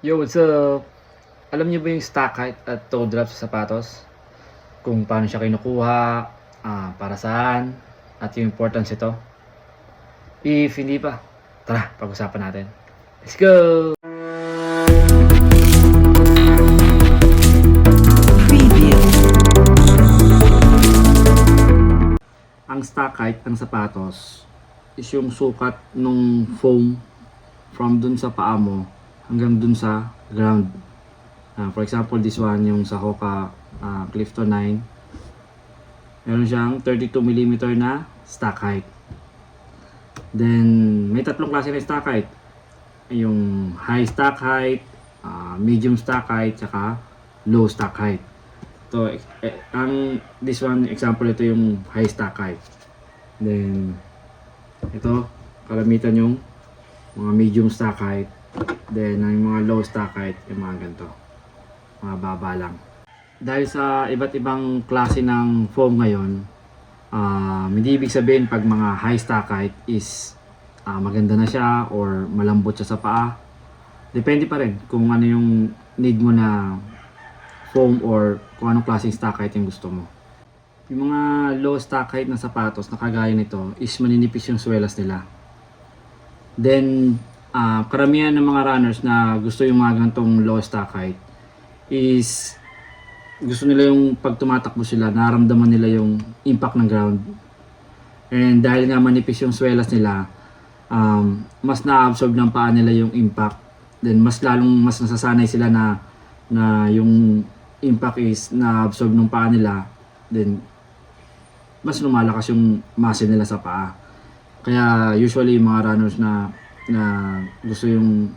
Yo, what's up? Alam niyo ba yung stock height at toe drop sa sapatos? Kung paano siya kinukuha, ah, para saan, at yung importance ito? If hindi pa, tara, pag-usapan natin. Let's go! Ang stock height ng sapatos is yung sukat nung foam from dun sa paa mo hanggang dun sa ground. Ah, for example, this one, yung sa Hoka ah, Clifton 9. Meron siyang 32mm na stock height. Then, may tatlong klase ng stock height. Yung high stock height, ah, medium stock height, saka low stock height. To, eh, ang this one example ito yung high stock height. Then ito kalamitan yung mga medium stock height. Then ang mga low stock height yung mga ganito. Mga baba lang. Dahil sa iba't ibang klase ng foam ngayon, ah hindi ibig sabihin pag mga high stock height is ah, maganda na siya or malambot siya sa paa. Depende pa rin kung ano yung need mo na foam or kung anong klaseng stock height yung gusto mo. Yung mga low stock height na sapatos na kagaya nito is maninipis yung swelas nila. Then, ah, karamihan ng mga runners na gusto yung mga ganitong low stock height is gusto nila yung pag tumatakbo sila, nararamdaman nila yung impact ng ground. And dahil nga manipis yung swelas nila, um, mas na-absorb ng paa nila yung impact. Then mas lalong mas nasasanay sila na na yung impact is na-absorb ng paa nila. Then mas lumalakas yung muscle nila sa paa. Kaya usually yung mga runners na na gusto yung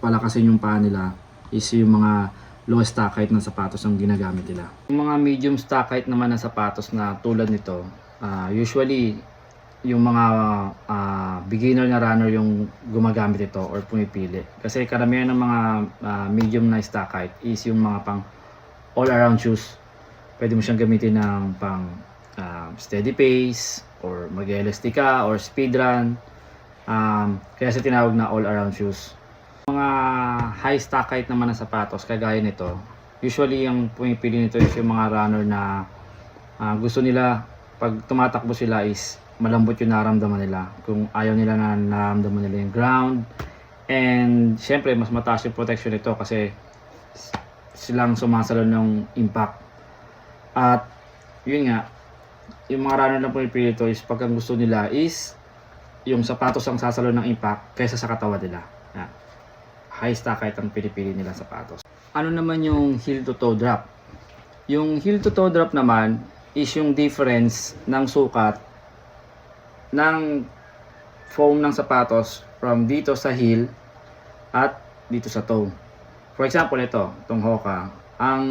palakasin yung paa nila is yung mga low height na sapatos ang ginagamit nila. Yung mga medium height naman na sapatos na tulad nito, ah, usually yung mga ah, beginner na runner yung gumagamit ito or pumipili. Kasi karamihan ng mga ah, medium na height is yung mga pang all around shoes. Pwede mo siyang gamitin ng pang ah, steady pace or mag-LSD ka or speed run. Um, kaya sa tinawag na all around shoes. Mga high stock height naman na sapatos kagaya nito. Usually yung pumipili nito is yung mga runner na ah, gusto nila pag tumatakbo sila is malambot yung naramdaman nila. Kung ayaw nila na naramdaman nila yung ground. And syempre mas mataas yung protection nito kasi silang sumasalo ng impact. At yun nga, yung mga runner na pumipili ito is pag ang gusto nila is yung sapatos ang sasalo ng impact kaysa sa katawan nila. Yan. High stock height ang pinipili nilang sapatos. Ano naman yung heel to toe drop? Yung heel to toe drop naman is yung difference ng sukat ng foam ng sapatos from dito sa heel at dito sa toe. For example, ito, itong Hoka. Ang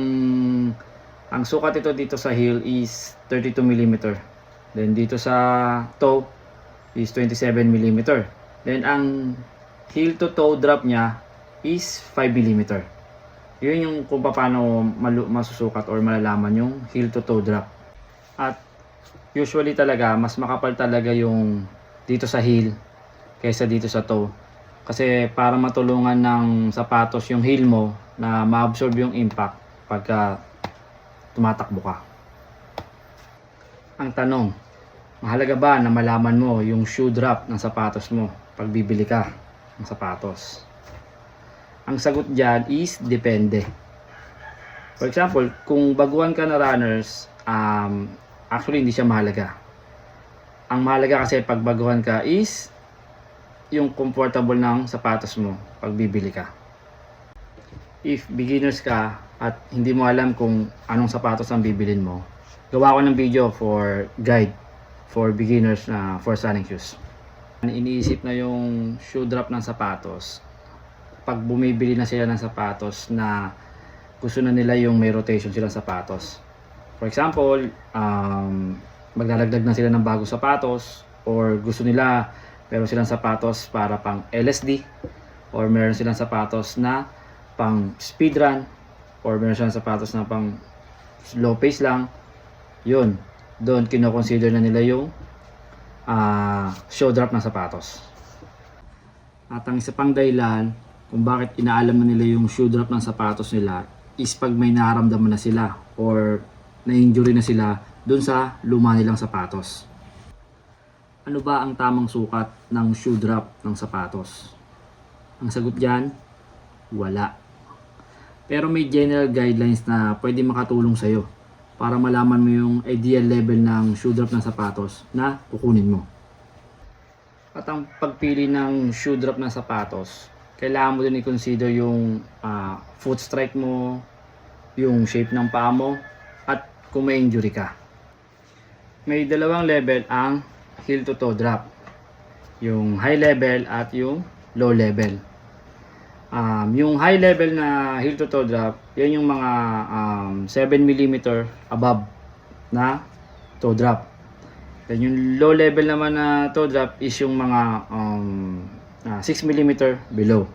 ang sukat ito dito sa heel is 32 mm. Then dito sa toe is 27 mm. Then ang heel to toe drop niya is 5 mm. Yun yung kung paano masusukat or malalaman yung heel to toe drop. At usually talaga mas makapal talaga yung dito sa heel kaysa dito sa toe. Kasi para matulungan ng sapatos yung heel mo na ma-absorb yung impact pagka tumatakbo ka. Ang tanong, mahalaga ba na malaman mo yung shoe drop ng sapatos mo pag bibili ka ng sapatos? Ang sagot dyan is depende. For example, kung baguhan ka na runners, um, actually hindi siya mahalaga. Ang mahalaga kasi pag baguhan ka is yung comfortable ng sapatos mo pag bibili ka. If beginners ka at hindi mo alam kung anong sapatos ang bibilin mo, gawa ko ng video for guide for beginners na for running shoes. Iniisip na yung shoe drop ng sapatos pag bumibili na sila ng sapatos na gusto na nila yung may rotation silang sapatos. For example, um, maglalagdag na sila ng bagong sapatos or gusto nila meron silang sapatos para pang LSD or meron silang sapatos na pang speed run or meron silang sapatos na pang slow pace lang yun doon kinoconsider na nila yung ah, show drop ng sapatos at ang isa pang dahilan kung bakit inaalam na nila yung shoe drop ng sapatos nila is pag may nararamdaman na sila or na-injury na sila dun sa luma nilang sapatos. Ano ba ang tamang sukat ng shoe drop ng sapatos? Ang sagot dyan, wala. Pero may general guidelines na pwede makatulong sa'yo para malaman mo yung ideal level ng shoe drop ng sapatos na kukunin mo. At ang pagpili ng shoe drop ng sapatos, kailangan mo din i-consider yung ah, foot strike mo, yung shape ng paa mo, at kung may injury ka. May dalawang level ang heel to toe drop. Yung high level at yung low level. Um, yung high level na heel to toe drop, yan yung mga um, 7 mm above na toe drop. Then yung low level naman na toe drop is yung mga um, ah, 6 mm below.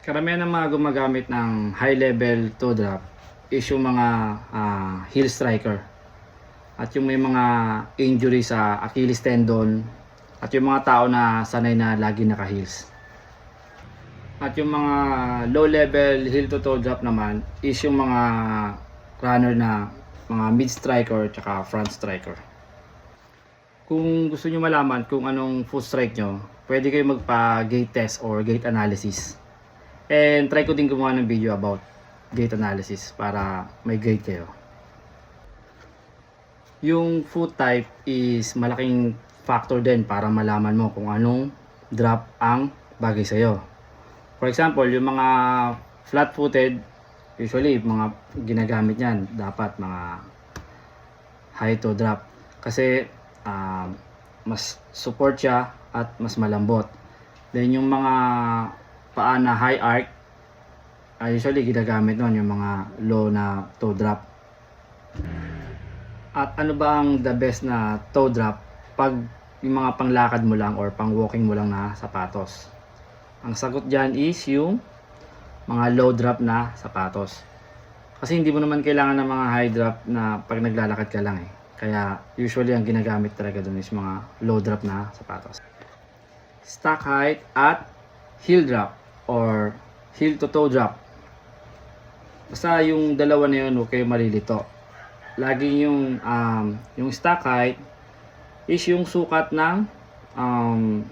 Karamihan ng mga gumagamit ng high level toe drop is yung mga ah, heel striker. At yung may mga injury sa Achilles tendon at yung mga tao na sanay na lagi naka-heels. At yung mga low level heel to toe drop naman is yung mga runner na mga mid striker at front striker. Kung gusto niyo malaman kung anong foot strike nyo, pwede kayo magpa gait test or gait analysis. And try ko din gumawa ng video about gait analysis para may gait kayo. Yung foot type is malaking factor din para malaman mo kung anong drop ang bagay sa'yo. For example, yung mga flat-footed, usually mga ginagamit niyan dapat mga high toe drop kasi um, mas support siya at mas malambot. Then yung mga paa na high arc, ay usually ginagamit nun yung mga low na toe drop. At ano ba ang the best na toe drop pag yung mga panglakad mo lang or pang walking mo lang na sapatos? Ang sagot dyan is yung mga low drop na sapatos. Kasi hindi mo naman kailangan ng mga high drop na pag naglalakad ka lang eh. Kaya usually ang ginagamit talaga dun is mga low drop na sapatos. Stock height at heel drop or heel to toe drop. Basta yung dalawa na yun, huwag kayo malilito. Laging yung, um, yung stock height is yung sukat ng um,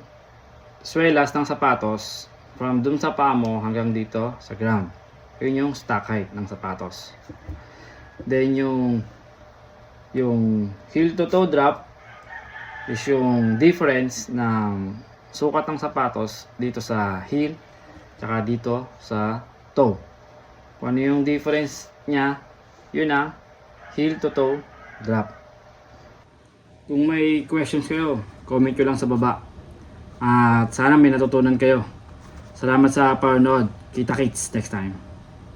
swelas ng sapatos from dun sa paa mo hanggang dito sa ground. Yun yung stock height ng sapatos. Then yung yung heel to toe drop is yung difference ng sukat ng sapatos dito sa heel tsaka dito sa toe. Kung ano yung difference niya, yun ang heel to toe drop. Kung may questions kayo, comment nyo lang sa baba. At sana may natutunan kayo. Salamat sa panonood. Kita kits next time.